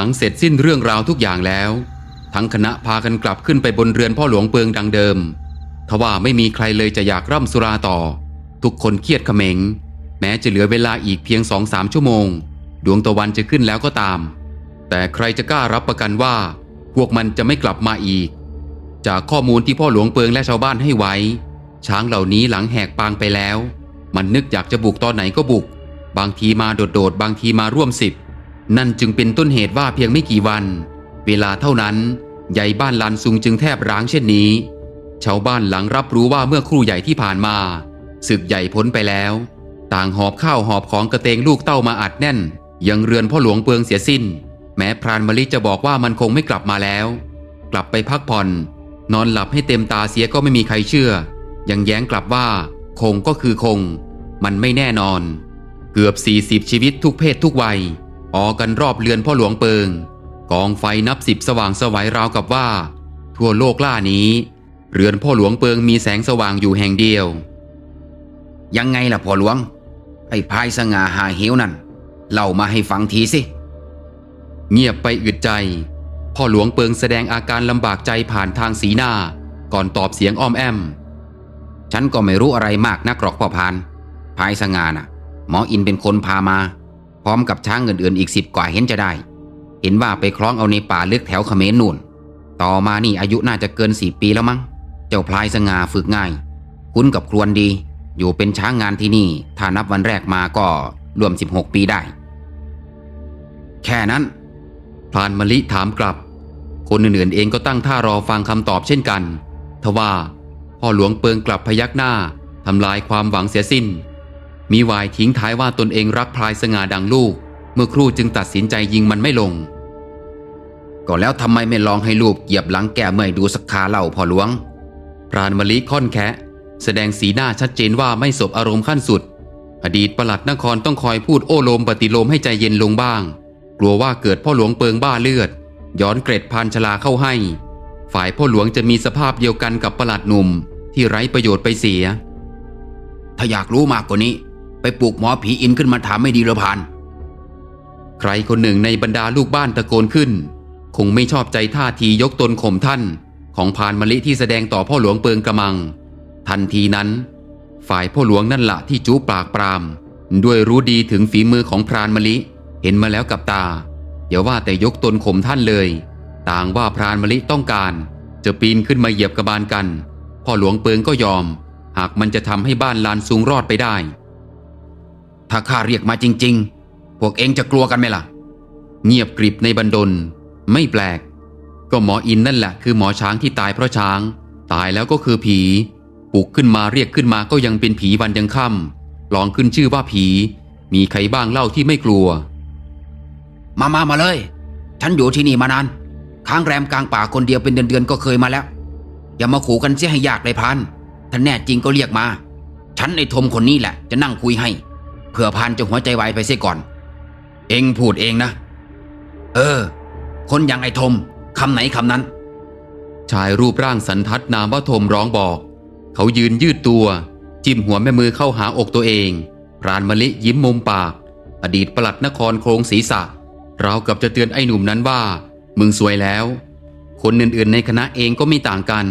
หลังเสร็จสิ้นเรื่องราวทุกอย่างแล้ว ทั้งคณะพากันกลับขึ้นไปบนเรือนพ่อหลวงเปิงดังเดิมทว่าไม่มีใครเลยจะอยากร่ำสุราต่อ ทุกคนเครียดเขมง แม้จะเหลือเวลาอีกเพียงสองสามชั่วโมง ดวงตะวันจะขึ้นแล้วก็ตาม แต่ใครจะกล้ารับประกันว่า พวกมันจะไม่กลับมาอีก จากข้อมูลที่พ่อหลวงเปิงและชาวบ้านให้ไว้ ช้างเหล่านี้หลังแหกปางไปแล้ว มันนึกอยากจะบุกตอนไหนก็บุก บางทีมาโดดๆบางทีมาร่วมสิบ นั่นจึงเป็นต้นเหตุว่าเพียงไม่กี่วัน เวลาเท่านั้นใหญ่บ้านลานซุงจึงแทบร้างเช่นนี้ ชาวบ้านหลังรับรู้ว่าเมื่อครู่ใหญ่ที่ผ่านมาศึกใหญ่พ้นไปแล้ว ต่างหอบข้าวหอบของกระเตงลูกเต้ามาอัดแน่น ยังเรือนพ่อหลวงเปืองเสียสิ้น แม้พรานมลิจะบอกว่ามันคงไม่กลับมาแล้ว กลับไปพักผ่อน นอนหลับให้เต็มตาเสียก็ไม่มีใครเชื่อ ยังแย้งกลับว่า คงก็คือคง มันไม่แน่นอน เกือบ 40 ชีวิตทุกเพศทุกวัย ออกกันรอบเรือนพ่อหลวงเปิง กองไฟนับสิบสว่างสวัยราวกับว่า ทั่วโลกล่านี้ เรือนพ่อหลวงเปิงมีแสงสว่างอยู่แห่งเดียว ยังไงล่ะพ่อหลวง ไอ้พายสง่าหาเหวนั่นเล่ามาให้ฟังทีสิ เงียบไปอึดใจ พ่อหลวงเปิงแสดงอาการลำบากใจผ่านทางสีหน้า ก่อนตอบเสียงอ้อมแอม ฉันก็ไม่รู้อะไรมากนักหรอกพ่อพานพายสง่าน่ะ หมออินเป็นคนพามา พร้อมกับช้างอื่นๆอีกสิบกว่าเห็นจะได้ เห็นว่าไปคล้องเอาในป่าลึกแถวเขมรนู่น ต่อมานี่อายุน่าจะเกินสี่ปีแล้วมั้ง เจ้าพลายสง่าฝึกง่าย คุ้นกับครวนดี อยู่เป็นช้างงานที่นี่ ถ้านับวันแรกมาก็รวม 16 ปีได้ แค่นั้นพลานมะลิถามกลับ คนอื่นๆเองก็ตั้งท่ารอฟังคำตอบเช่นกัน ทว่าพ่อหลวงเปิงกลับพยักหน้าทำลายความหวังเสียสิ้น มีวายทิ้งท้ายว่าตนเองรักพลายสง่าดังลูก เมื่อครู่จึงตัดสินใจยิงมันไม่ลง ก็แล้วทำไมไม่ลองให้ลูกเหยียบหลังแก้เมื่อยดูสักคาเล่าพ่อหลวงพรานมะลิค่อนแคะแสดงสีหน้าชัดเจนว่าไม่สบอารมณ์ขั้นสุด อดีตประหลัดนครต้องคอยพูดโอ้โลมปฏิโลมให้ใจเย็นลงบ้าง กลัวว่าเกิดพ่อหลวงเปิงบ้าเลือด ย้อนเกร็ดพานชลาเข้าให้ ฝ่ายพ่อหลวงจะมีสภาพเดียวกันกับประหลัดหนุ่ม ที่ไร้ประโยชน์ไปเสีย ถ้าอยากรู้มากกว่านี้ ไปปลุกหมอผีอินขึ้นมาถามไม่ดีหรือพาน ใครคนหนึ่งในบรรดาลูกบ้านตะโกนขึ้น คงไม่ชอบใจท่าทียกตนข่มท่าน ของพานมะลิที่แสดงต่อพ่อหลวงเปิงกระมัง ทันทีนั้น ฝ่ายพ่อหลวงนั่นละที่จูปากปราม ด้วยรู้ดีถึงฝีมือของพรานมะลิ เห็นมาแล้วกับตาอย่าว่าแต่ยกตนข่มท่านเลย ต่างว่าพรานมะลิต้องการ จะปีนขึ้นมาเหยียบกระบาลกัน พ่อหลวงเปิงก็ยอม หากมันจะทำให้บ้านลานซุงรอดไปได้ ถ้าข้าเรียกมาจริง ๆ พวกเองจะกลัวกันไหมล่ะ เงียบกริบในบันดล ไม่แปลก ก็หมออินนั่นแหละคือหมอช้างที่ตายเพราะช้าง ตายแล้วก็คือผีปลุกขึ้นมาเรียกขึ้นมาก็ยังเป็นผีวันยังค่ำลองขึ้นชื่อว่าผี มีใครบ้างเล่าที่ไม่กลัว มามามาเลย ฉันอยู่ที่นี่มานานค้างแรมกลางป่าคนเดียวเป็นเดือนๆก็เคยมาแล้ว อย่ามาขู่กันเสียให้ยากเลยพันถ้าแน่จริงก็เรียกมา ฉันไอ้ทมคนนี้แหละ จะนั่งคุยให้ เผื่อพันจะหัวใจวายไปเสียก่อน เองพูดเองนะ เออ คนอย่างไอ้ทมคำไหนคำนั้น ชายรูปร่างสันทัดนามว่าทมร้องบอก เขายืนยืดตัว จิ้มหัวแม่มือเข้าหาอกตัวเองพรานมะลิยิ้มมุมปาก อดีตปลัดนครโครงศีรษะรากับจะเตือนไอ้หนุ่มนั้นว่า มึงสวยแล้ว คนอื่นๆในคณะเองก็ไม่ต่างกัน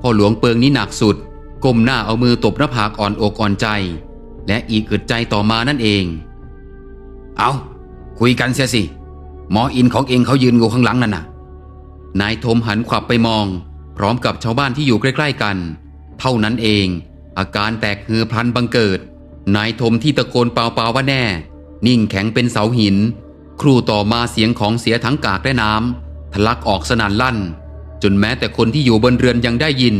พ่อหลวงเปิงนี่หนักสุด ก้มหน้าเอามือตบหน้าผากอ่อนอกอ่อนใจ และอีกอึดใจต่อมานั่นเอง เอาคุยกันเสียสิ หมออินของเองเขายืนอยู่ข้างหลังนั่นน่ะ นายทมหันขวับไปมอง พร้อมกับชาวบ้านที่อยู่ใกล้ ๆกัน เท่านั้นเอง อาการแตกฮือพลันบังเกิด นายทมที่ตะโกนเปล่าๆว่าแน่ นิ่งแข็งเป็นเสาหิน ครู่ต่อมาเสียงของเสียทั้งกากและน้ำทะลักออกสนั่นลั่น จนแม้แต่คนที่อยู่บนเรือนยังได้ยิน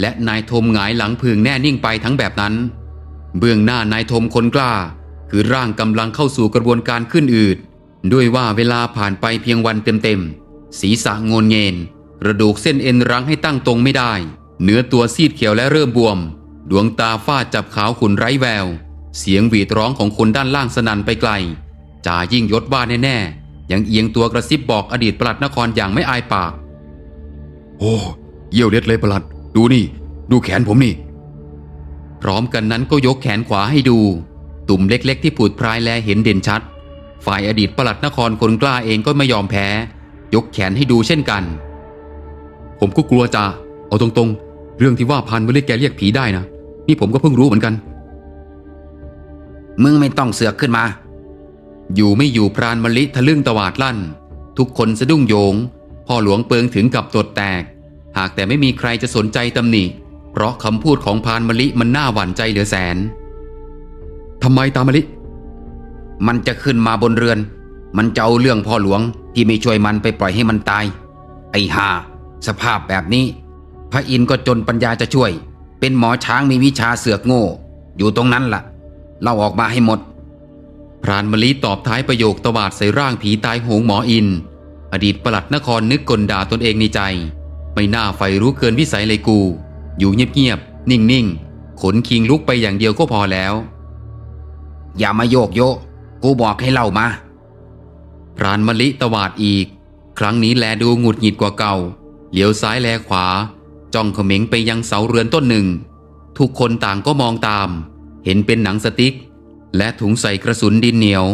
และนายทมหงายหลังพึงแน่นิ่งไปทั้งแบบนั้น เบื้องหน้านายทมคนกล้า คือร่างกำลังเข้าสู่กระบวนการขึ้นอืดด้วยว่าเวลาผ่านไปเพียงวันเต็มๆ ศีรษะงนเงินกระดูกเส้นเอ็นรั้งให้ตั้งตรงไม่ได้ เนื้อตัวซีดเขียวและเริ่มบวม ดวงตาฟาดจับขาวขุนไร้แวว เสียงหวีดร้องของคนด้านล่างสนั่นไปไกล จ่ายิ่งยศว่าแน่ๆ ยังเอียงตัวกระซิบบอกอดีตปลัดนครอย่างไม่อายปาก โอ้ เยี่ยวเด็ดเลยปลัด ดูนี่ ดูแขนผมนี่ พร้อมกันนั้นก็ยกแขนขวาให้ดู ตุ่มเล็กๆ ที่ปูดพรายแลเห็นเด่นชัด ฝ่ายอดีตปลัดนครคนกล้าเองก็ไม่ยอมแพ้ ยกแขนให้ดูเช่นกัน ผมก็กลัวจ่าเอาตรงๆ เรื่องที่ว่าพันมะลิแกเรียกผีได้นะนี่ผมก็เพิ่งรู้เหมือนกัน มึงไม่ต้องเสือกขึ้นมา อยู่ไม่อยู่พรานมะลิทะลึ่งตวาดลั่น ทุกคนสะดุ้งโยง พ่อหลวงเปิงถึงกับตดแตก หากแต่ไม่มีใครจะสนใจตำหนิ เพราะคำพูดของพรานมะลิมันน่าหวั่นใจเหลือแสนทำไมตามะลิ มันจะขึ้นมาบนเรือน มันจะเอาเรื่องพ่อหลวงที่ไม่ช่วยมันไปปล่อยให้มันตาย ไอ้ห่าสภาพแบบนี้ พระอินทร์ก็จนปัญญาจะช่วย เป็นหมอช้างมีวิชาเสือกโง่ อยู่ตรงนั้นล่ะ เล่าออกมาให้หมด พรานมะลิตอบท้ายประโยคตวาดใส่ร่างผีตายโหงหมออิน อดีตปลัดนครนึกกลด่าตนเองในใจ ไม่น่าไฟรู้เกินวิสัยเลยกู อยู่เงียบๆ นิ่งๆ ขนคิงลุกไปอย่างเดียวก็พอแล้ว อย่ามาโยกโยกกูบอกให้เล่ามาพรานมะลิตวาดอีก ครั้งนี้แลดูหงุดหงิดกว่าเก่า เหลียวซ้ายแลขวา จ้องเขม็งไปยังเสาเรือนต้นหนึ่ง ทุกคนต่างก็มองตาม เห็นเป็นหนังสติ๊ก และถุงใส่กระสุนดินเหนียว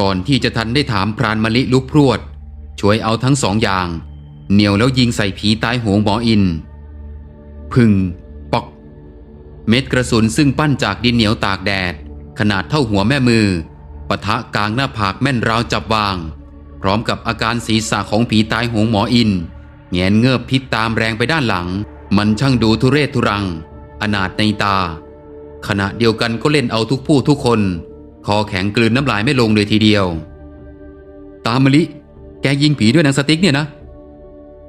ก่อนที่จะทันได้ถามพรานมะลิลุกพรวด ช่วยเอาทั้งสองอย่าง เหนียวแล้วยิงใส่ผีตายโหงหมออิน พึงปอก เม็ดกระสุนซึ่งปั้นจากดินเหนียวตากแดด ขนาดเท่าหัวแม่มือปะทะกลางหน้าผากแม่นราวจับวาง พร้อมกับอาการศีรษะของผีตายโหงหมออินแงนเงือบพิษตามแรงไปด้านหลัง มันช่างดูทุเรศทุรัง อนาถในตา ขณะเดียวกันก็เล่นเอาทุกผู้ทุกคน คอแข็งกลืนน้ำลายไม่ลงเลยทีเดียว ตามมลิ แกยิงผีด้วยหนังสติ๊กเนี่ยนะ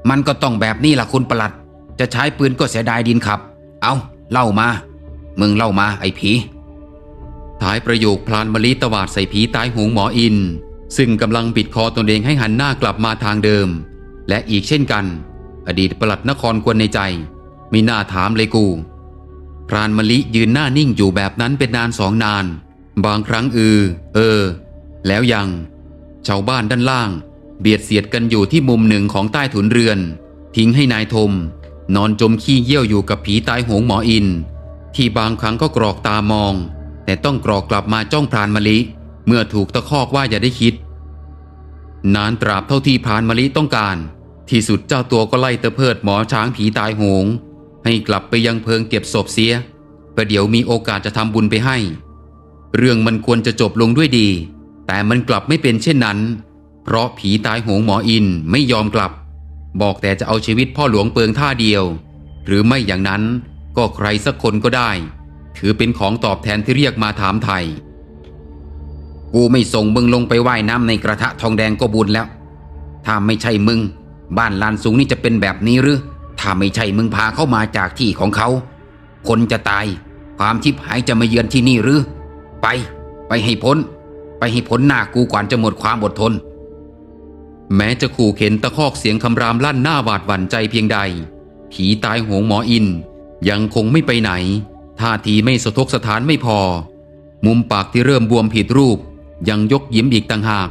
มันก็ต้องแบบนี้ล่ะคุณประหลัด จะใช้ปืนก็เสียดายดินขับ เอาเล่ามา มึงเล่ามาไอ้ผีท้ายประโยคพลานมะลิตวาดใส่ผีตายหงหมออิน ซึ่งกำลังบิดคอตนเองให้หันหน้ากลับมาทางเดิม และอีกเช่นกัน อดีตปลัดนครควรในใจไม่น่าถามเลยกูพรานมะลิยืนหน้านิ่งอยู่แบบนั้นเป็นนานสองนาน บางครั้งอือ เออ แล้วยังชาวบ้านด้านล่าง เบียดเสียดกันอยู่ที่มุมหนึ่งของใต้ถุนเรือน ทิ้งให้นายทม นอนจมขี้เยี่ยวอยู่กับผีตายโหงหมออิน ที่บางครั้งก็กรอกตามอง แต่ต้องกรอกกลับมาจ้องพรานมะลิ เมื่อถูกตะคอกว่าอย่าได้คิด นานตราบเท่าที่พรานมะลิต้องการ ที่สุดเจ้าตัวก็ไล่ตะเพิดหมอช้างผีตายโหง ให้กลับไปยังเพิงเก็บศพเสียประเดี๋ยวมีโอกาสจะทำบุญไปให้ เรื่องมันควรจะจบลงด้วยดี แต่มันกลับไม่เป็นเช่นนั้น เพราะผีตายโหงหมออินไม่ยอมกลับ บอกแต่จะเอาชีวิตพ่อหลวงเปิงท่าเดียว หรือไม่อย่างนั้นก็ใครสักคนก็ได้ ถือเป็นของตอบแทนที่เรียกมาถามไทย กูไม่ส่งมึงลงไปว่ายน้ำในกระทะทองแดงก็บุญแล้ว ถ้าไม่ใช่มึง บ้านลานสูงนี่จะเป็นแบบนี้หรือ ถ้าไม่ใช่มึงพาเข้ามาจากที่ของเขา คนจะตาย ความทิพหายจะมาเยือนที่นี่หรือ ไป ไปให้พ้น ไปให้พ้นหน้ากูก่อนจะหมดความอดทน แม้จะขู่เข็นตะคอกเสียงคำรามลั่นหน้าหวาดหวั่นใจเพียงใด ผีตายโหงหมออิน ยังคงไม่ไปไหน ท่าทีไม่สะทกสถานไม่พอ มุมปากที่เริ่มบวมผิดรูป ยังยกยิ้มอีกต่างหาก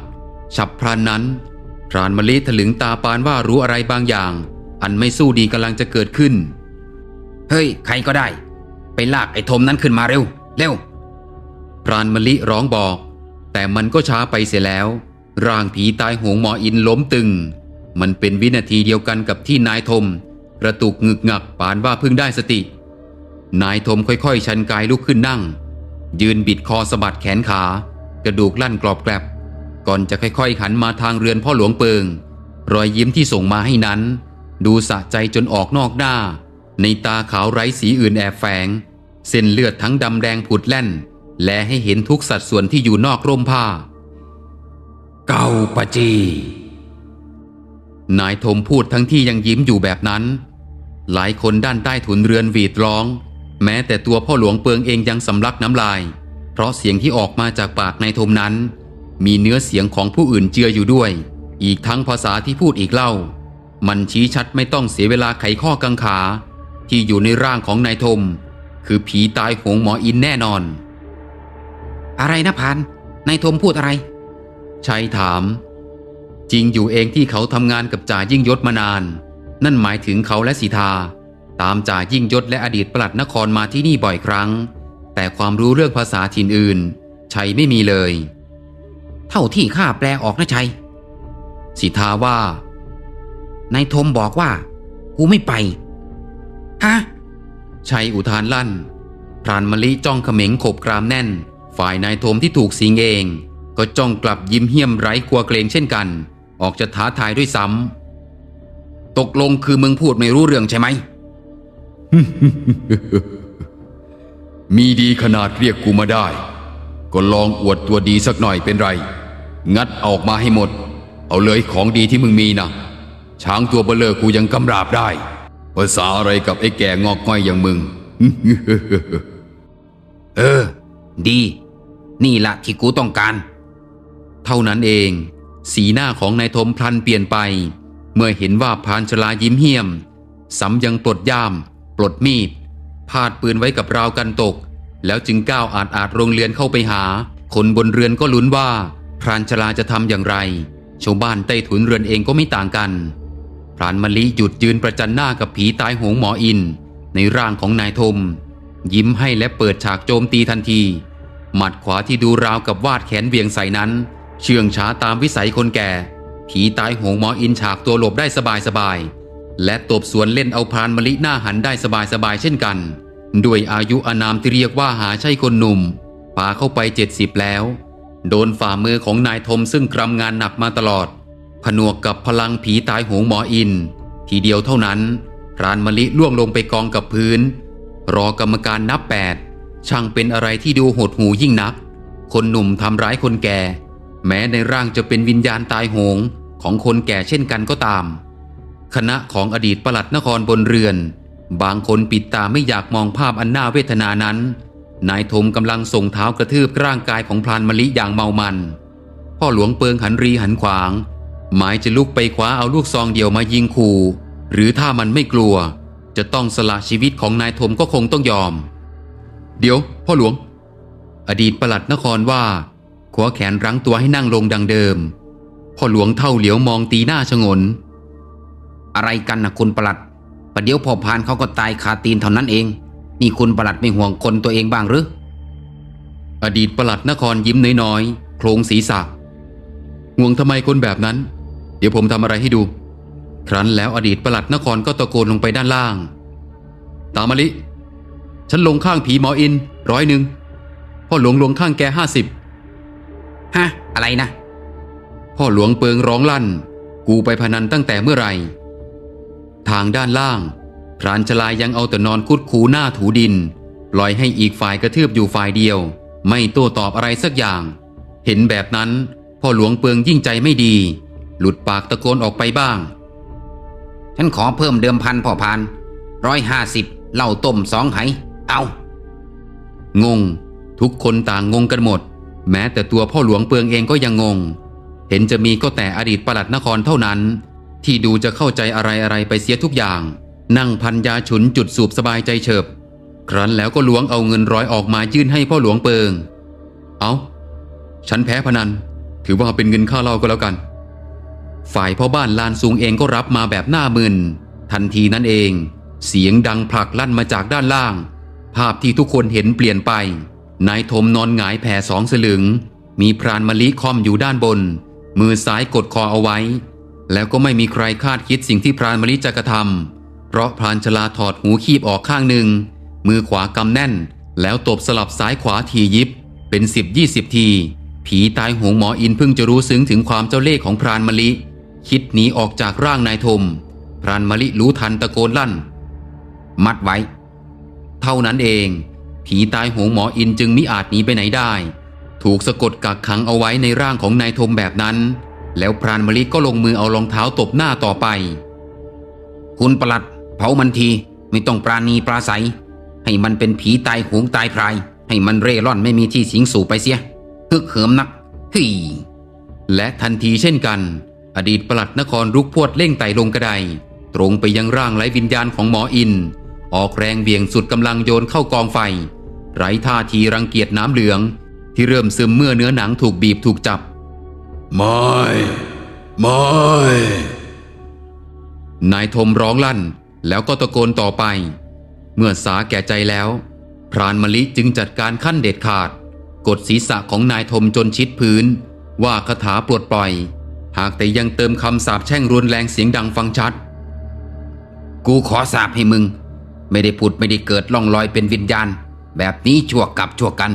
ฉับพลันนั้นพรานมะลิถลึงตาปานว่ารู้อะไรบางอย่าง อันไม่สู้ดีกำลังจะเกิดขึ้น เฮ้ย ใครก็ได้ ไปลากไอ้ทมนั้นขึ้นมาเร็ว เร็วพรานมะลิร้องบอก แต่มันก็ช้าไปเสียแล้ว ร่างผีตายโหงหมออินล้มตึง มันเป็นวินาทีเดียวกันกับที่นายทมกระตุกงึกงักปานว่าเพิ่งได้สติ นายทมค่อยๆ ชันกายลุกขึ้นนั่ง ยืนบิดคอสะบัดแขนขา กระดูกลั่นกรอบแกรบก่อนจะค่อยๆ หันมาทางเรือนพ่อหลวงเปิง รอยยิ้มที่ส่งมาให้นั้น ดูสะใจจนออกนอกหน้า ในตาขาวไร้สีอื่นแอบแฝง เส้นเลือดทั้งดำแดงผุดแล่น และให้เห็นทุกสัดส่วนที่อยู่นอกร่มผ้า เก้าปะจี นายทมพูดทั้งที่ยังยิ้มอยู่แบบนั้น หลายคนด้านใต้ถุนเรือนหวีดร้อง แม้แต่ตัวพ่อหลวงเปิงเองยังสำลักน้ำลาย เพราะเสียงที่ออกมาจากปากนายทมนั้น มีเนื้อเสียงของผู้อื่นเจืออยู่ด้วย อีกทั้งภาษาที่พูดอีกเล่า มันชี้ชัดไม่ต้องเสียเวลาไขข้อกังขา ที่อยู่ในร่างของนายทมคือผีตายโหงหมออินแน่นอน อะไรนะพันนายทมพูดอะไร ชัยถาม จริงอยู่เองที่เขาทำงานกับจ่ายิ่งยศมานาน นั่นหมายถึงเขาและสีทา ตามจ่ายิ่งยศและอดีตปลัดนครมาที่นี่บ่อยครั้ง แต่ความรู้เรื่องภาษาถิ่นอื่น ชัยไม่มีเลย เท่าที่ข้าแปลออกนะชัยสิทธาว่านายทมบอกว่า กูไม่ไปฮะชัยอุทานลั่นพรานมะลิจ้องเขม็งขบกรามแน่น ฝ่ายนายโทมที่ถูกสิงเอง ก็จ้องกลับยิ้มเหี้ยมไร้กลัวเกรงเช่นกัน ออกจะท้าทายด้วยซ้ำตกลงคือมึงพูดไม่รู้เรื่องใช่ไหม มีดีขนาดเรียกกูมาได้ ก็ลองอวดตัวดีสักหน่อยเป็นไร งัดออกมาให้หมด เอาเลยของดีที่มึงมีนะช้างตัวเบลเลอกูยังกำราบได้ภาษาอะไรกับไอ้แก่งอกง่อยอย่างมึง เออ ดี นี่ละที่กูต้องการ เท่านั้นเอง สีหน้าของนายทมพลันเปลี่ยนไป เมื่อเห็นว่าพรานชลายิ้มเหี้ยมซ้ำยังปลดย่าม ปลดมีดพาดปืนไว้กับราวกันตก แล้วจึงก้าวอาจอาจโรงเรือนเข้าไปหา คนบนเรือนก็ลุ้นว่าพรานชลาจะทำอย่างไรชาวบ้านใต้ถุนเรือนเองก็ไม่ต่างกันพรานมะลิหยุดยืนประจันหน้ากับผีตายโหงหมออิน ในร่างของนายทม ยิ้มให้และเปิดฉากโจมตีทันที หมัดขวาที่ดูราวกับวาดแขนเวียงใส่นั้น เชื่องช้าตามวิสัยคนแก่ ผีตายโหงหมออินฉากตัวหลบได้สบายๆและตบสวนเล่นเอาพรานมะลิหน้าหันได้สบายๆเช่นกัน ด้วยอายุอานามที่เรียกว่าหาใช่คนหนุ่มปาเข้าไปเจ็ดสิบแล้ว โดนฝ่ามือของนายทมซึ่งกรำงานหนักมาตลอด ผนวกกับพลังผีตายโหงหมออิน ทีเดียวเท่านั้นพรานมะลิล่วงลงไปกองกับพื้น รอกรรมการนับแปดช่างเป็นอะไรที่ดูโหดหูยิ่งนัก คนหนุ่มทำร้ายคนแก่ แม้ในร่างจะเป็นวิญญาณตายโหงของคนแก่เช่นกันก็ตาม คณะของอดีตปลัดนครบนเรือน บางคนปิดตาไม่อยากมองภาพอันน่าเวทนานั้น นายทมกำลังส่งเท้ากระทืบร่างกายของพลานมะลิอย่างเมามัน พ่อหลวงเปิงหันรีหันขวาง หมายจะลุกไปคว้าเอาลูกซองเดียวมายิงขู่ หรือถ้ามันไม่กลัว จะต้องสละชีวิตของนายทมก็คงต้องยอม เดี๋ยว พ่อหลวง อดีตปลัดนครว่า ขวาแขนรั้งตัวให้นั่งลงดังเดิม พ่อหลวงเท่าเหลียวมองตีหน้าชงน อะไรกันนะคุณประหลัดประเดี๋ยวพอพานเขาก็ตายคาตีนเท่านั้นเอง นี่คุณประหลัดไม่ห่วงคนตัวเองบ้างหรือ อดีตประหลัดนครยิ้มน้อยๆ โครงศีรษะห่วงทำไมคนแบบนั้น เดี๋ยวผมทำอะไรให้ดู ครั้นแล้วอดีตประหลัดนครก็ตะโกนลงไปด้านล่าง ตามมาลิ ฉันลงข้างผีหมออินร้อยหนึ่งพ่อหลวงลงข้างแกห้าสิบ ฮะ อะไรนะ พ่อหลวงเปิงร้องลั่น กูไปพนันตั้งแต่เมื่อไหร่ ทางด้านล่าง พรานชลายยังเอาแต่นอนคุดคูหน้าถูดิน ปล่อยให้อีกฝ่ายกระทืบอยู่ฝ่ายเดียว ไม่โต้ตอบอะไรสักอย่าง เห็นแบบนั้น พ่อหลวงเปิงยิ่งใจไม่ดี หลุดปากตะโกนออกไปบ้าง ฉันขอเพิ่มเดิมพันพ่อพานร้อยห้าสิบเหล้าต้มสองไหเอา งง ทุกคนต่างงงกันหมด แม้แต่ตัวพ่อหลวงเปืองเองก็ยังงง เห็นจะมีก็แต่อดีตปลัดนครเท่านั้น ที่ดูจะเข้าใจอะไรอะไรไปเสียทุกอย่าง นั่งพันยาฉุนจุดสูบสบายใจเฉิบ ครั้นแล้วก็ล้วงเอาเงินร้อยออกมายื่นให้พ่อหลวงเปิง เอาฉันแพ้พนัน ถือว่าเป็นเงินค่าเล้าก็แล้วกัน ฝ่ายพ่อบ้านลานซุงเองก็รับมาแบบหน้ามึน ทันทีนั้นเอง เสียงดังผลักลั่นมาจากด้านล่าง ภาพที่ทุกคนเห็นเปลี่ยนไป นายทมนอนหงายแผ่สองสลึง มีพรานมะลิคอมอยู่ด้านบน มือซ้ายกดคอเอาไว้ แล้วก็ไม่มีใครคาดคิดสิ่งที่พรานมะลิจะกระทำเพราะพรานชลาถอดหูคีบออกข้างหนึ่ง มือขวากำแน่น แล้วตบสลับซ้ายขวาทียิบ เป็นสิบยี่สิบที ผีตายหงหมออินเพิ่งจะรู้ซึ้งถึงความเจ้าเล่ห์ของพรานมะลิ คิดหนีออกจากร่างนายทม พรานมะลิรู้ทันตะโกนลั่น มัดไว้ เท่านั้นเอง ผีตายโหงหมออินจึงมิอาจหนีไปไหนได้ ถูกสะกดกักขังเอาไว้ในร่างของนายทมแบบนั้น แล้วพรานมะลิก็ลงมือเอารองเท้าตบหน้าต่อไป คุณประหลัด เผามันทีไม่ต้องปราณีปราศัย ให้มันเป็นผีตายโหงตายพราย ให้มันเร่ร่อนไม่มีที่สิงสู่ไปเสียฮึกเหิมนักเฮ้ยและทันทีเช่นกัน อดีตปลัดนครรุกพวดเร่งไต่ลงกระไดตรงไปยังร่างไร้วิญญาณของหมออิน ออกแรงเบี่ยงสุดกำลังโยนเข้ากองไฟ ไร้ท่าทีรังเกียจน้ำเหลือง ที่เริ่มซึมเมื่อเนื้อหนังถูกบีบถูกจับ ไม่ ไม่ นายทมร้องลั่นแล้วก็ตะโกนต่อไป เมื่อสาแก่ใจแล้ว พรานมะลิจึงจัดการขั้นเด็ดขาด กดศีรษะของนายทมจนชิดพื้น ว่าคาถาปลดปล่อย หากแต่ยังเติมคำสาปแช่งรุนแรงเสียงดังฟังชัด กูขอสาบให้มึง ไม่ได้ผุดไม่ได้เกิดล่องลอยเป็นวิญญาณ แบบนี้ชั่วกับชั่วกัน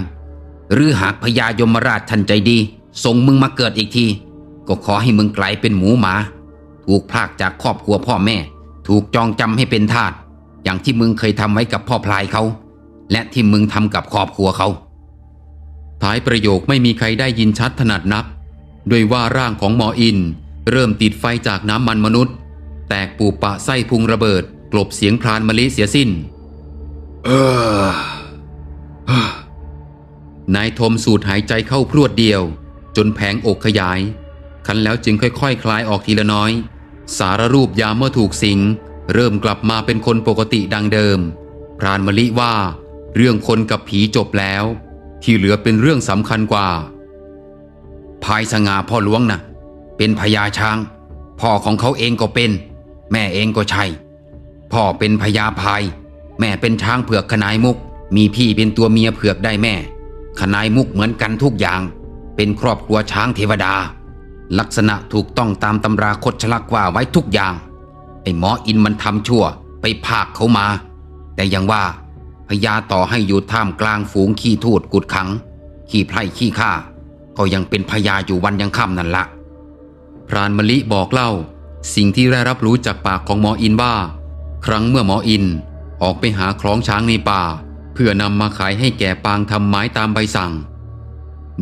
หรือหากพญายมราชทันใจดีส่งมึงมาเกิดอีกที ก็ขอให้มึงกลายเป็นหมูหมา ถูกพรากจากครอบครัวพ่อแม่ ถูกจองจำให้เป็นทาสอย่างที่มึงเคยทำไว้กับพ่อพลายเขา และที่มึงทำกับครอบครัวเขาท้ายประโยคไม่มีใครได้ยินชัดถนัดนักด้วยว่าร่างของหมออิน เริ่มติดไฟจากน้ำมันมนุษย์ แตกปูปะไส้พุงระเบิด กลบเสียงพรานมะลิเสียสิ้น เออนายทมสูดหายใจเข้าพรวดเดียว จนแผงอกขยาย คันแล้วจึงค่อยๆคคลายออกทีละน้อย สารรูปยามเมื่อถูกสิง เริ่มกลับมาเป็นคนปกติดังเดิม พรานมะลิว่า เรื่องคนกับผีจบแล้ว ที่เหลือเป็นเรื่องสำคัญกว่าพายสง่าพ่อหลวงนะเป็นพญาช้าง พ่อของเขาเองก็เป็น แม่เองก็ใช่ พ่อเป็นพญาพาย แม่เป็นช้างเผือกขนายมุก มีพี่เป็นตัวเมียเผือกได้แม่ ขนายมุกเหมือนกันทุกอย่าง เป็นครอบครัวช้างเทวดา ลักษณะถูกต้องตามตำราคดชลักว่าไว้ทุกอย่าง ไอ้หมออินมันทำชั่วไปพากเขามา แต่ยังว่าพญาต่อให้อยู่ท่ามกลางฝูงขี้ทูดกุดขัง ขี้ไพร่ขี้ข้าก็ยังเป็นพญาอยู่วันยังค่ำนั่นละพรานมะลิบอกเล่า สิ่งที่ได้รับรู้จากปากของหมออินว่า ครั้งเมื่อหมออินออกไปหาคล้องช้างในป่า เพื่อนำมาขายให้แก่ปางทำไม้ตามใบสั่ง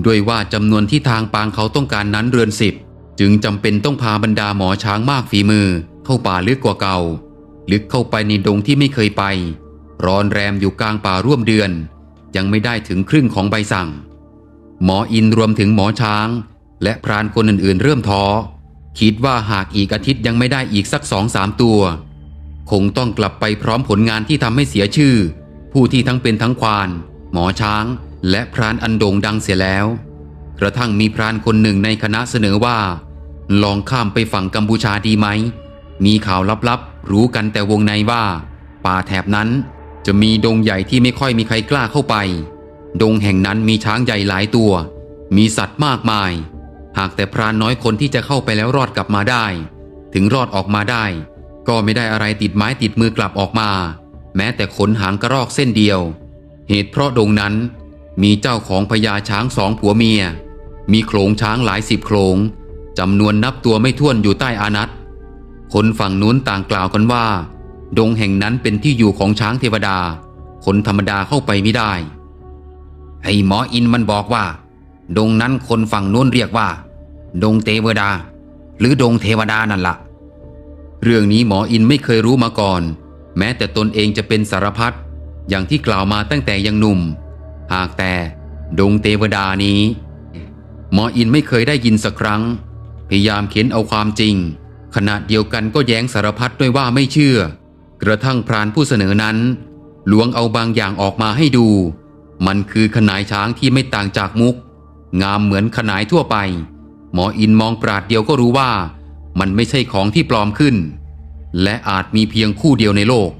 ด้วยว่าจำนวนที่ทางปางเขาต้องการนั้นเรือนสิบ จึงจำเป็นต้องพาบรรดาหมอช้างมากฝีมือ เข้าป่าลึกกว่าเก่า ลึกเข้าไปในดงที่ไม่เคยไป รอนแรมอยู่กลางป่าร่วมเดือน ยังไม่ได้ถึงครึ่งของใบสั่ง หมออินรวมถึงหมอช้าง และพรานคนอื่นๆ เริ่มท้อคิดว่าหากอีกอาทิตย์ยังไม่ได้อีกสักสองสามตัว คงต้องกลับไปพร้อมผลงานที่ทำให้เสียชื่อ ผู้ที่ทั้งเป็นทั้งควาน หมอช้าง และพรานอันโด่งดังเสียแล้ว กระทั่งมีพรานคนหนึ่งในคณะเสนอว่า ลองข้ามไปฝั่งกัมพูชาดีไหม มีข่าวลับๆ รู้กันแต่วงในว่า ป่าแถบนั้นจะมีดงใหญ่ที่ไม่ค่อยมีใครกล้าเข้าไป ดงแห่งนั้นมีช้างใหญ่หลายตัว มีสัตว์มากมาย หากแต่พรานน้อยคนที่จะเข้าไปแล้วรอดกลับมาได้ ถึงรอดออกมาได้ ก็ไม่ได้อะไรติดไม้ติดมือกลับออกมา แม้แต่ขนหางกระรอกเส้นเดียว เหตุเพราะดงนั้น มีเจ้าของพญาช้างสองผัวเมีย มีโขลงช้างหลายสิบโขลงจำนวนนับตัวไม่ถ้วนอยู่ใต้อานัตคนฝั่งนู้นต่างกล่าวกันว่า ดงแห่งนั้นเป็นที่อยู่ของช้างเทวดา คนธรรมดาเข้าไปไม่ได้ไอ้หมออินมันบอกว่า ดงนั้นคนฝั่งนู้นเรียกว่า ดงเทวดา หรือดงเทวดานั่นละ เรื่องนี้หมออินไม่เคยรู้มาก่อน แม้แต่ตนเองจะเป็นสารพัดอย่างที่กล่าวมาตั้งแต่ยังหนุ่ม หากแต่ดงเทวดานี้ หมออินไม่เคยได้ยินสักครั้ง พยายามเข็นเอาความจริง ขณะเดียวกันก็แย้งสารพัดด้วยว่าไม่เชื่อ กระทั่งพรานผู้เสนอนั้นลวงเอาบางอย่างออกมาให้ดู มันคือขนายช้างที่ไม่ต่างจากมุก งามเหมือนขนายทั่วไป หมออินมองปราดเดียวก็รู้ว่า มันไม่ใช่ของที่ปลอมขึ้น และอาจมีเพียงคู่เดียวในโลก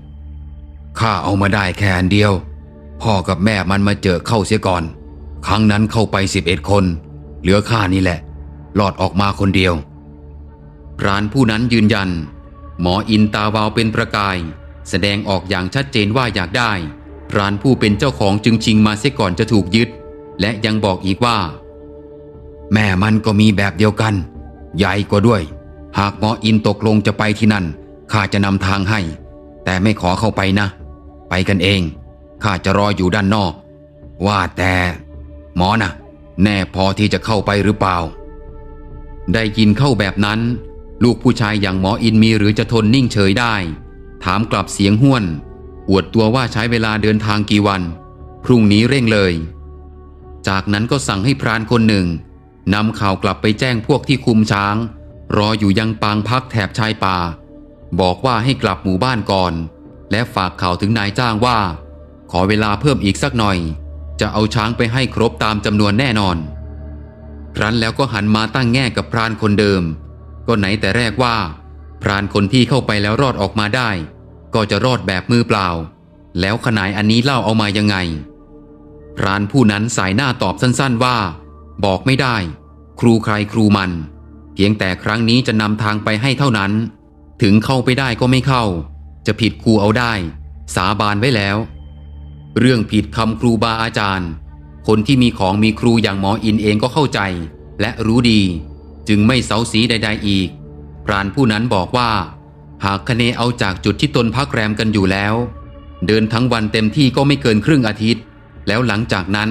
ข้าเอามาได้แค่อันเดียว พ่อกับแม่มันมาเจอเข้าเสียก่อน ครั้งนั้นเข้าไปสิบเอ็ดคน เหลือข้านี่แหละรอดออกมาคนเดียวพรานผู้นั้นยืนยัน หมออินตาวาวเป็นประกาย แสดงออกอย่างชัดเจนว่าอยากได้พรานผู้เป็นเจ้าของจึงชิงมาเสียก่อนจะถูกยึด และยังบอกอีกว่า แม่มันก็มีแบบเดียวกัน ใหญ่กว่าด้วย หากหมออินตกลงจะไปที่นั่นข้าจะนำทางให้ แต่ไม่ขอเข้าไปนะ ไปกันเองข้าจะรออยู่ด้านนอก ว่าแต่หมอนะแน่พอที่จะเข้าไปหรือเปล่า ได้ยินเข้าแบบนั้น ลูกผู้ชายอย่างหมออินมีหรือจะทนนิ่งเฉยได้ ถามกลับเสียงห้วน อวดตัวว่าใช้เวลาเดินทางกี่วัน พรุ่งนี้เร่งเลย จากนั้นก็สั่งให้พรานคนหนึ่งนำข่าวกลับไปแจ้งพวกที่คุมช้าง รออยู่ยังปางพักแถบชายป่า บอกว่าให้กลับหมู่บ้านก่อน และฝากข่าวถึงนายจ้างว่า ขอเวลาเพิ่มอีกสักหน่อย จะเอาช้างไปให้ครบตามจำนวนแน่นอน ครั้นแล้วก็หันมาตั้งแง่กับพรานคนเดิม ก็ไหนแต่แรกว่า พรานคนที่เข้าไปแล้วรอดออกมาได้ ก็จะรอดแบบมือเปล่า แล้วขนายอันนี้เล่าเอามายังไง พรานผู้นั้นสายหน้าตอบสั้นๆว่า บอกไม่ได้ ครูใครครูมัน เพียงแต่ครั้งนี้จะนำทางไปให้เท่านั้น ถึงเข้าไปได้ก็ไม่เข้า จะผิดครูเอาได้ สาบานไว้แล้ว เรื่องผิดคำครูบาอาจารย์ คนที่มีของมีครูอย่างหมออินเองก็เข้าใจ และรู้ดี จึงไม่เสาสีใด ๆ อีก พรานผู้นั้นบอกว่า หากคเนเอาจากจุดที่ตนพักแรมกันอยู่แล้ว เดินทั้งวันเต็มที่ก็ไม่เกินครึ่งอาทิตย์ แล้วหลังจากนั้น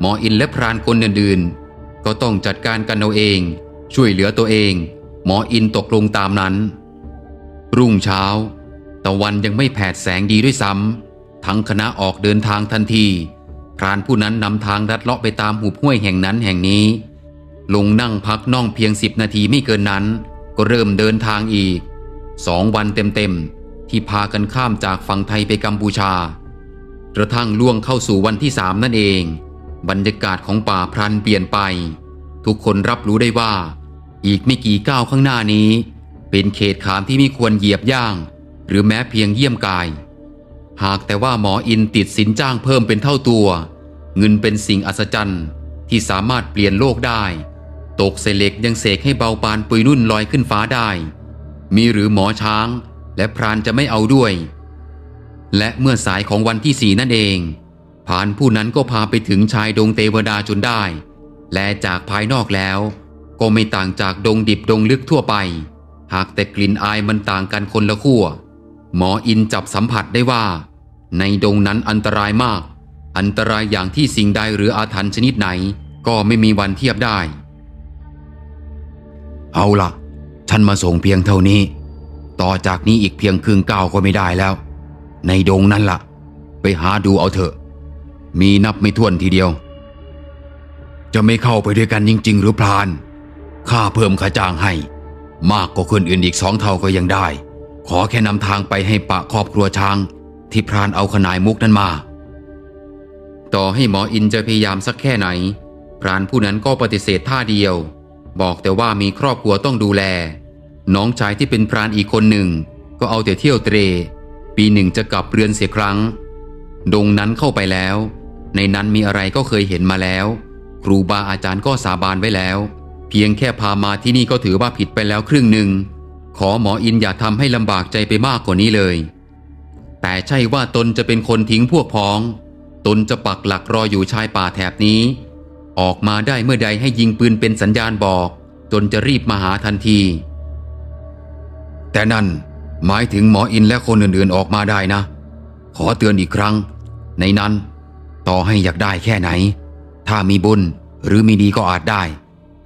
หมออินและพรานคนอื่นๆก็ต้องจัดการกันเอาเอง ช่วยเหลือตัวเอง หมออินตกลงตามนั้น รุ่งเช้า ตะวันยังไม่แผดแสงดีด้วยซ้ำทั้งคณะออกเดินทางทันทีพรานผู้นั้นนำทางลัดเลาะไปตามหุบห้วยแห่งนั้นแห่งนี้ ลงนั่งพักน่องเพียงสิบนาทีไม่เกินนั้น ก็เริ่มเดินทางอีกสองวันเต็มๆ ที่พากันข้ามจากฝั่งไทยไปกัมพูชากระทั่งล่วงเข้าสู่วันที่สามนั่นเอง บรรยากาศของป่าพรันเปลี่ยนไป ทุกคนรับรู้ได้ว่า อีกไม่กี่ก้าวข้างหน้านี้ เป็นเขตขามที่ไม่ควรเหยียบย่าง หรือแม้เพียงเยี่ยมกาย หากแต่ว่าหมออินติดสินจ้างเพิ่มเป็นเท่าตัว เงินเป็นสิ่งอัศจรรย์ที่สามารถเปลี่ยนโลกได้ ตกเศษเหล็กยังเสกให้เบาปานปุยนุ่นลอยขึ้นฟ้าได้ มีหรือหมอช้าง และพรานจะไม่เอาด้วย และเมื่อสายของวันที่สี่นั่นเองผานผู้นั้นก็พาไปถึงชายดงเทวดาจนได้ และจากภายนอกแล้ว ก็ไม่ต่างจากดงดิบดงลึกทั่วไป หากแต่กลิ่นอายมันต่างกันคนละขั้วหมออินจับสัมผัสได้ว่า ในดงนั้นอันตรายมาก อันตรายอย่างที่สิ่งใดหรืออาถรรพ์ชนิดไหน ก็ไม่มีวันเทียบได้ เอาล่ะ ฉันมาส่งเพียงเท่านี้ ต่อจากนี้อีกเพียงครึ่งก้าวก็ไม่ได้แล้ว ในดงนั่นล่ะ ไปหาดูเอาเถอะ มีนับไม่ถ้วนทีเดียว จะไม่เข้าไปด้วยกันจริง ๆ หรือพลานข้าเพิ่มค่าจ้างให้ มากกว่าคนอื่นอีกสองเท่าก็ยังได้ ขอแค่นำทางไปให้ปะครอบครัวช้าง ที่พรานเอาขนายมุกนั้นมา ต่อให้หมออินจะพยายามสักแค่ไหน พรานผู้นั้นก็ปฏิเสธท่าเดียว บอกแต่ว่ามีครอบครัวต้องดูแล น้องชายที่เป็นพรานอีกคนหนึ่ง ก็เอาแต่เที่ยวเตร ปีหนึ่งจะกลับเรือนเสียครั้ง ดงนั้นเข้าไปแล้ว ในนั้นมีอะไรก็เคยเห็นมาแล้ว ครูบาอาจารย์ก็สาบานไว้แล้ว เพียงแค่พามาที่นี่ก็ถือว่าผิดไปแล้วครึ่งหนึ่ง ขอหมออินอย่าทำให้ลำบากใจไปมากกว่านี้เลย แต่ใช่ว่าตนจะเป็นคนทิ้งพวกพ้อง ตนจะปักหลักรออยู่ชายป่าแถบนี้ ออกมาได้เมื่อใดให้ยิงปืนเป็นสัญญาณบอกจนจะรีบมาหาทันที แต่นั่นหมายถึงหมออินและคนอื่นๆออกมาได้นะ ขอเตือนอีกครั้ง ในนั้น ต่อให้อยากได้แค่ไหน ถ้ามีบุญหรือมีดีก็อาจได้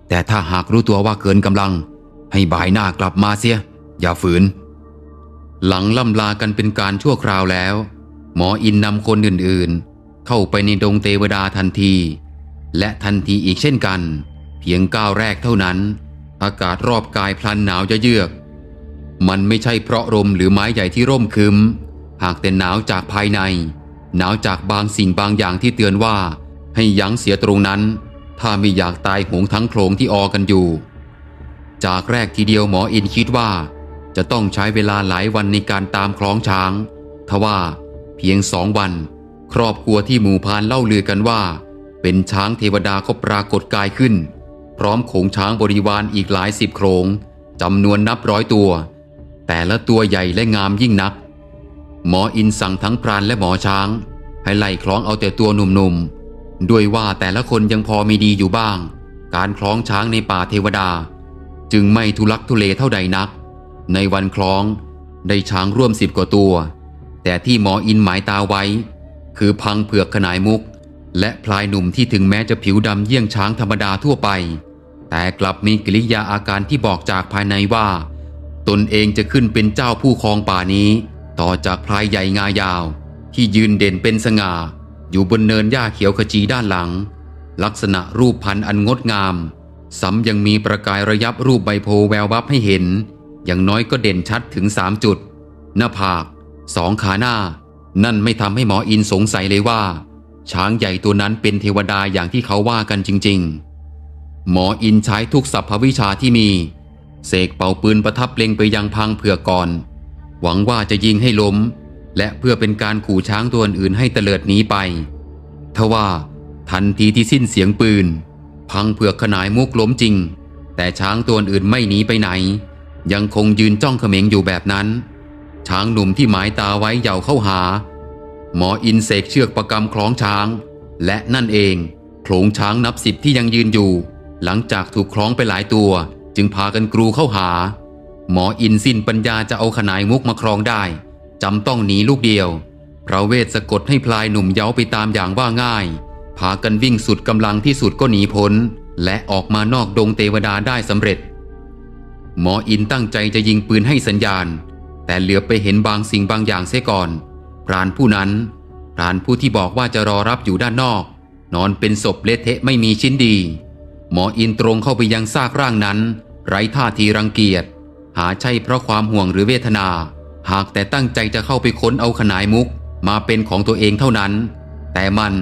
แต่ถ้าหากรู้ตัวว่าเกินกำลัง ให้บ่ายหน้ากลับมาเสีย อย่าฝืน หลังล่ำลากันเป็นการชั่วคราวแล้ว หมออินนำคนอื่นๆ เข้าไปในดงเทวดาทันที และทันทีอีกเช่นกัน เพียงก้าวแรกเท่านั้น อากาศรอบกายพลันหนาวจะเยือก มันไม่ใช่เพราะลมหรือไม้ใหญ่ที่ร่มคึม หากแต่หนาวจากภายใน หนาวจากบางสิ่งบางอย่างที่เตือนว่า ให้ยั้งเสียตรงนั้น ถ้าไม่อยากตายหงทั้งโครงที่ออกันอยู่ จากแรกทีเดียวหมออินคิดว่า จะต้องใช้เวลาหลายวันในการตามคล้องช้าง ทว่าเพียงสองวัน ครอบครัวที่หมู่พานเล่าลือกันว่า เป็นช้างเทวดาก็ปรากฏกายขึ้น พร้อมโขงช้างบริวารอีกหลายสิบโขงจำนวนนับร้อยตัว แต่ละตัวใหญ่และงามยิ่งนัก หมออินสั่งทั้งพรานและหมอช้าง ให้ไล่คล้องเอาแต่ตัวหนุ่มๆ ด้วยว่าแต่ละคนยังพอมีดีอยู่บ้าง การคล้องช้างในป่าเทวดา จึงไม่ทุลักทุเลเท่าใดนัก ในวันคล้องได้ช้างร่วมสิบกว่าตัว แต่ที่หมออินหมายตาไว้ คือพังเผือกขนายมุก และพลายหนุ่มที่ถึงแม้จะผิวดำเยี่ยงช้างธรรมดาทั่วไป แต่กลับมีกิริยาอาการที่บอกจากภายในว่า ตนเองจะขึ้นเป็นเจ้าผู้ครองป่านี้ ต่อจากพลายใหญ่งายาว ที่ยืนเด่นเป็นสง่า อยู่บนเนินหญ้าเขียวขจีด้านหลัง ลักษณะรูปพันธ์อันงดงามซ้ำยังมีประกายระยับรูปใบโพแวววับให้เห็น อย่างน้อยก็เด่นชัดถึงสามจุด หน้าผากสองขาหน้า นั่นไม่ทำให้หมออินสงสัยเลยว่า ช้างใหญ่ตัวนั้นเป็นเทวดาอย่างที่เขาว่ากันจริง ๆ หมออินใช้ทุกสรรพวิชาที่มี เสกเป่าปืนประทับเล็งไปยังพังเผือกก่อน หวังว่าจะยิงให้ล้ม และเพื่อเป็นการขู่ช้างตัวอื่นให้เตลิดหนีไป ทว่าทันทีที่สิ้นเสียงปืน พังเผือกขนายมุกล้มจริง แต่ช้างตัวอื่นไม่หนีไปไหน ยังคงยืนจ้องเขม็งอยู่แบบนั้น ช้างหนุ่มที่หมายตาไว้เหย่าเข้าหา หมออินเสกเชือกประกำคล้องช้าง และนั่นเองโขลงช้างนับสิบที่ยังยืนอยู่ หลังจากถูกคล้องไปหลายตัว จึงพากันกรูเข้าหา หมออินสิ้นปัญญาจะเอาขนายมุกมาครองได้ จำต้องหนีลูกเดียว พระเวทสะกดให้พลายหนุ่มเย้าไปตามอย่างว่าง่าย พากันวิ่งสุดกำลังที่สุดก็หนีพ้น และออกมานอกดงเทวดาได้สำเร็จ หมออินตั้งใจจะยิงปืนให้สัญญาณ แต่เหลือไปเห็นบางสิ่งบางอย่างเสียก่อน พรานผู้นั้น พรานผู้ที่บอกว่าจะรอรับอยู่ด้านนอก นอนเป็นศพเละเทะไม่มีชิ้นดี หมออินตรงเข้าไปยังซากร่างนั้น ไร้ท่าทีรังเกียจ หาใช่เพราะความห่วงหรือเวทนา หากแต่ตั้งใจจะเข้าไปค้นเอาขนายมุกมาเป็นของตัวเองเท่านั้น แต่มัน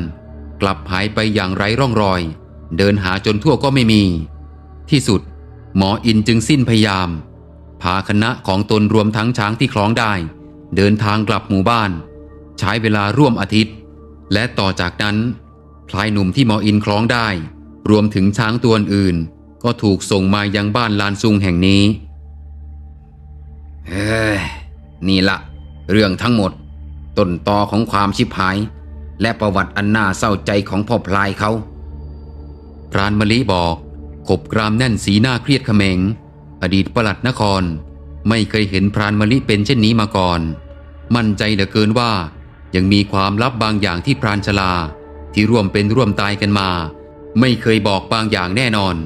กลับหายไปอย่างไร้ร่องรอย เดินหาจนทั่วก็ไม่มี ที่สุด หมออินจึงสิ้นพยายาม พาคณะของตนรวมทั้งช้างที่คล้องได้ เดินทางกลับหมู่บ้าน ใช้เวลาร่วมอาทิตย์ และต่อจากนั้นพลายหนุ่มที่หมออินคล้องได้ รวมถึงช้างตัวอื่น ก็ถูกส่งมายังบ้านลานซุงแห่งนี้ เฮ้ นี่ละเรื่องทั้งหมด ต้นตอของความชิบหาย และประวัติอันน่าเศร้าใจของพ่อพลายเขาพรานมะลิบอกขบกรามแน่นสีหน้าเครียดเขมง อดีตประหลัดนคร ไม่เคยเห็นพรานมะลิเป็นเช่นนี้มาก่อน มั่นใจเหลือเกินว่า ยังมีความลับบางอย่างที่พรานชลา ที่ร่วมเป็นร่วมตายกันมา ไม่เคยบอกบางอย่างแน่นอน